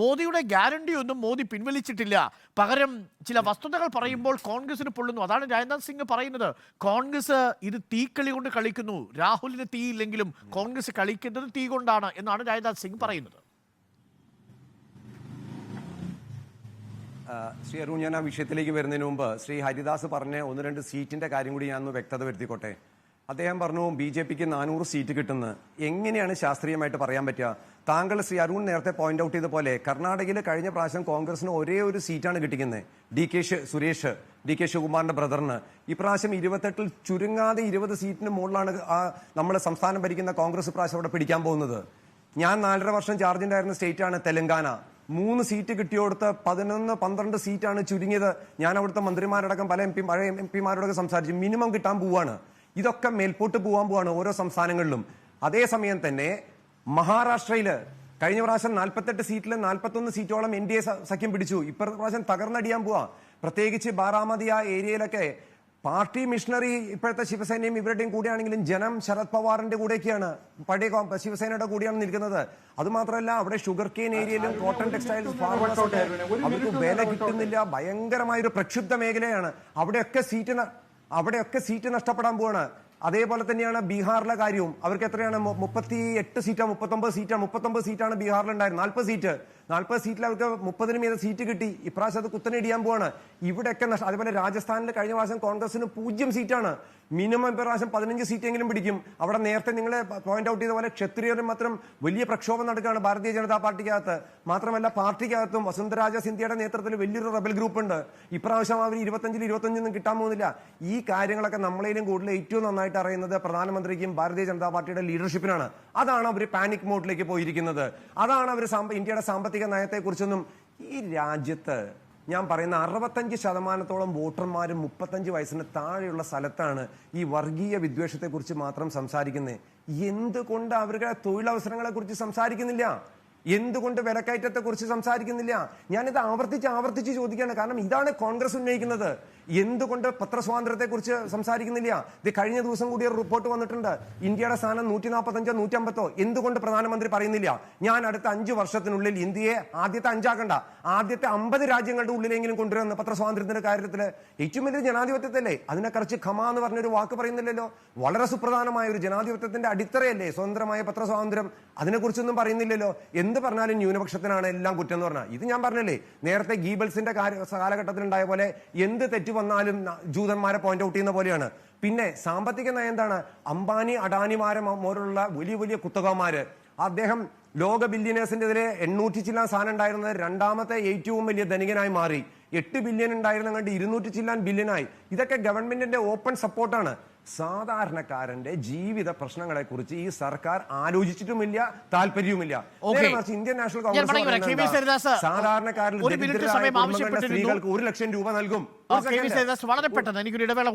മോദിയുടെ ഗ്യാരണ്ടി ഒന്നും മോദി പിൻവലിച്ചിട്ടില്ല. പകരം ചില വസ്തുതകൾ പറയുമ്പോൾ കോൺഗ്രസിന് പൊള്ളുന്നു. അതാണ് രാജ്നാഥ് സിംഗ് പറയുന്നത്. കോൺഗ്രസ് ഇത് തീക്കളി കൊണ്ട് കളിക്കുന്നു. രാഹുലിന് തീയില്ലെങ്കിലും കോൺഗ്രസ് കളിക്കുന്നത് തീ കൊണ്ടാണ് എന്നാണ് രാജ്നാഥ് സിംഗ് പറയുന്നത്. ശ്രീ അരുൺ ഞാൻ ആ വിഷയത്തിലേക്ക് വരുന്നതിന് മുമ്പ് ശ്രീ ഹരിദാസ് പറഞ്ഞ ഒന്ന് രണ്ട് സീറ്റിന്റെ കാര്യം കൂടി ഞാൻ ഒന്ന് വ്യക്തത വരുത്തിക്കോട്ടെ? അദ്ദേഹം പറഞ്ഞു ബി ജെ പിക്ക് നാനൂറ് സീറ്റ് കിട്ടുന്നത് എങ്ങനെയാണ് ശാസ്ത്രീയമായിട്ട് പറയാൻ പറ്റുക? താങ്കൾ ശ്രീ അരുൺ നേരത്തെ പോയിന്റ് ഔട്ട് ചെയ്ത പോലെ കർണാടകയിൽ കഴിഞ്ഞ പ്രാവശ്യം കോൺഗ്രസിന് ഒരേ ഒരു സീറ്റാണ് കിട്ടിക്കുന്നത് D K Suresh D K ശിവകുമാറിന്റെ ബ്രദറിന്. ഇപ്രാവശ്യം ഇരുപത്തെട്ടിൽ ചുരുങ്ങാതെ ഇരുപത് സീറ്റിന് മുകളിലാണ് ആ നമ്മുടെ സംസ്ഥാനം ഭരിക്കുന്ന കോൺഗ്രസ് ഇപ്രാവശ്യം അവിടെ പിടിക്കാൻ പോകുന്നത്. ഞാൻ നാലര വർഷം ചാർജുണ്ടായിരുന്ന സ്റ്റേറ്റ് ആണ് തെലങ്കാന. മൂന്ന് സീറ്റ് കിട്ടിയോടുത്ത് പതിനൊന്ന് പന്ത്രണ്ട് സീറ്റാണ് ചുരുങ്ങിയത്. ഞാൻ അവിടുത്തെ മന്ത്രിമാരടക്കം പല എം പി പഴയ എം പിമാരോടൊക്കെ സംസാരിച്ചു മിനിമം കിട്ടാൻ പോവാണ്. ഇതൊക്കെ മേൽപോട്ട് പോകാൻ പോവാണ് ഓരോ സംസ്ഥാനങ്ങളിലും. അതേസമയം തന്നെ മഹാരാഷ്ട്രയിൽ കഴിഞ്ഞ പ്രാവശ്യം നാൽപ്പത്തെട്ട് സീറ്റിൽ നാൽപ്പത്തൊന്ന് സീറ്റോളം എൻ ഡി എ സഖ്യം പിടിച്ചു. ഇപ്പോഴത്തെ പ്രാവശ്യം തകർന്നടിയാൻ പോവാ. പ്രത്യേകിച്ച് ബാറാമതി ആ ഏരിയയിലൊക്കെ പാർട്ടി മിഷണറി ഇപ്പോഴത്തെ ശിവസേനയും ഇവരുടെയും കൂടെയാണെങ്കിലും ജനം ശരത് പവാറിന്റെ കൂടെയൊക്കെയാണ്. പഴയ ശിവസേനയുടെ കൂടെയാണ് നിൽക്കുന്നത്. അതുമാത്രമല്ല അവിടെ ഷുഗർ കെയിൻ ഏരിയയിലും കോട്ടൺ ടെക്സ്റ്റൈൽസ് ഫാർമേഴ്സ് അവർക്ക് വില കിട്ടുന്നില്ല. ഭയങ്കരമായ ഒരു പ്രക്ഷുബ്ധ മേഖലയാണ്. അവിടെയൊക്കെ സീറ്റ് അവിടെയൊക്കെ സീറ്റ് നഷ്ടപ്പെടാൻ പോവാണ്. അതേപോലെ തന്നെയാണ് ബീഹാറിലെ കാര്യവും. അവർക്ക് എത്രയാണ്? മുപ്പത്തി എട്ട് സീറ്റാ മുപ്പത്തൊമ്പത് സീറ്റാ മുപ്പത്തൊമ്പത് സീറ്റാണ് ബീഹാറിൽ ഉണ്ടായിരുന്നത് നാൽപ്പത് സീറ്റ്. നാൽപ്പത് സീറ്റിൽ അവർക്ക് മുപ്പതിന് മീതെ സീറ്റ് കിട്ടി. ഇപ്രാവശ്യം അത് കുത്തനെ ഇടിയാൻ പോവാണ്. ഇവിടെയൊക്കെ നഷ്ടം. അതുപോലെ രാജസ്ഥാനിൽ കഴിഞ്ഞ പ്രാവശ്യം കോൺഗ്രസിന് പൂജ്യം സീറ്റാണ്. മിനിമം ഇപ്രാവശ്യം പതിനഞ്ച് സീറ്റെങ്കിലും പിടിക്കും. അവിടെ നേരത്തെ നിങ്ങൾ പോയിന്റ് ഔട്ട് ചെയ്ത പോലെ ക്ഷത്രിയരും മാത്രം വലിയ പ്രക്ഷോഭം നടക്കുകയാണ് ഭാരതീയ ജനതാ പാർട്ടിക്കകത്ത്. മാത്രമല്ല പാർട്ടിക്കകത്തും വസുന്ധരാജ സിന്ധ്യയുടെ നേതൃത്വത്തിൽ വലിയൊരു റബൽ ഗ്രൂപ്പ് ഉണ്ട്. ഇപ്രാവശ്യം അവർ ഇരുപത്തഞ്ചിൽ ഇരുപത്തഞ്ചൊന്നും കിട്ടാൻ പോകുന്നില്ല. ഈ കാര്യങ്ങളൊക്കെ നമ്മളേലും കൂടുതൽ ഏറ്റവും നന്നായിട്ട് അറിയുന്നത് പ്രധാനമന്ത്രിക്കും ഭാരതീയ ജനതാ പാർട്ടിയുടെ ലീഡർഷിപ്പിനാണ് അതാണ് അവർ പാനിക് മോഡിലേക്ക് പോയിരിക്കുന്നത്. അതാണ് അവർ ഇന്ത്യയുടെ സാമ്പത്തിക നയത്തെക്കുറിച്ചൊന്നും ഈ രാജ്യത്ത് ഞാൻ പറയുന്ന അറുപത്തഞ്ച് ശതമാനത്തോളം വോട്ടർമാരും മുപ്പത്തഞ്ച് വയസ്സിന് താഴെയുള്ള സ്ഥലത്താണ് ഈ വർഗീയ വിദ്വേഷത്തെക്കുറിച്ച് മാത്രം സംസാരിക്കുന്നത്. എന്തുകൊണ്ട് അവരുടെ തൊഴിലവസരങ്ങളെക്കുറിച്ച് സംസാരിക്കുന്നില്ല? എന്തുകൊണ്ട് വിലക്കയറ്റത്തെ കുറിച്ച് സംസാരിക്കുന്നില്ല? ഞാനിത് ആവർത്തിച്ച് ആവർത്തിച്ച് ചോദിക്കുകയാണ്. കാരണം ഇതാണ് കോൺഗ്രസ് ഉന്നയിക്കുന്നത്. എന്തുകൊണ്ട് പത്രസ്വാതന്ത്ര്യത്തെ കുറിച്ച് സംസാരിക്കുന്നില്ല? ഇത് കഴിഞ്ഞ ദിവസം കൂടി ഒരു റിപ്പോർട്ട് വന്നിട്ടുണ്ട്. ഇന്ത്യയുടെ സ്ഥാനം നൂറ്റി നാൽപ്പത്തഞ്ചോ നൂറ്റമ്പത്തോ. എന്തുകൊണ്ട് പ്രധാനമന്ത്രി പറയുന്നില്ല? ഞാൻ അടുത്ത അഞ്ച് വർഷത്തിനുള്ളിൽ ഇന്ത്യയെ ആദ്യത്തെ അഞ്ചാക്കണ്ട. ആദ്യത്തെ അമ്പത് രാജ്യങ്ങളുടെ ഉള്ളിലെങ്കിലും കൊണ്ടുവരുന്ന പത്രസ്വാതന്ത്ര്യത്തിന്റെ കാര്യത്തിൽ ഏറ്റവും വലിയ ജനാധിപത്യത്തിലല്ലേ അതിനെക്കുറിച്ച് ഖമ എന്ന് പറഞ്ഞൊരു വാക്ക് പറയുന്നില്ലല്ലോ? വളരെ സുപ്രധാനമായ ഒരു ജനാധിപത്യത്തിന്റെ അടിത്തറയല്ലേ സ്വതന്ത്രമായ പത്രസ്വാതന്ത്ര്യം? അതിനെക്കുറിച്ചൊന്നും പറയുന്നില്ലല്ലോ? എന്ത് പറഞ്ഞാലും ന്യൂനപക്ഷത്തിനാണ് എല്ലാം കുറ്റം എന്ന് പറഞ്ഞാൽ. ഇത് ഞാൻ പറഞ്ഞല്ലേ നേരത്തെ ഗീബൽസിന്റെ കാലഘട്ടത്തിലുണ്ടായ പോലെ എന്ത് തെറ്റ് വന്നാലും ജൂതന്മാരെ പോയിന്റ് ഔട്ട് ചെയ്യുന്ന പോലെയാണ്. പിന്നെ സാമ്പത്തിക നയം എന്താണ്? അംബാനി അഡാനിമാരെ പോലുള്ള വലിയ വലിയ കുത്തകമാര്. അദ്ദേഹം ലോക ബില്യനേഴ്സിന്റെ എതിരെ എണ്ണൂറ്റി ചില്ലാൻ സാധനം ഉണ്ടായിരുന്നത് രണ്ടാമത്തെ ഏറ്റവും വലിയ ധനികനായി മാറി. എട്ട് ബില്യൺ ഉണ്ടായിരുന്ന കണ്ട് ഇരുന്നൂറ്റി ചില്ലാൻ ബില്യനായി ഇതൊക്കെ ഗവൺമെന്റിന്റെ ഓപ്പൺ സപ്പോർട്ടാണ് സാധാരണക്കാരന്റെ ജീവിത പ്രശ്നങ്ങളെ കുറിച്ച് ഈ സർക്കാർ ആലോചിച്ചിട്ടുമില്ല താല്പര്യവുമില്ല മറിച്ച് ഇന്ത്യൻ നാഷണൽ കോൺഗ്രസ്? സാധാരണക്കാരിൽ. സ്ത്രീകൾക്ക് ഒരു ലക്ഷം രൂപ നൽകും വളരെ പെട്ടെന്ന് എനിക്കൊരു ഇടവേള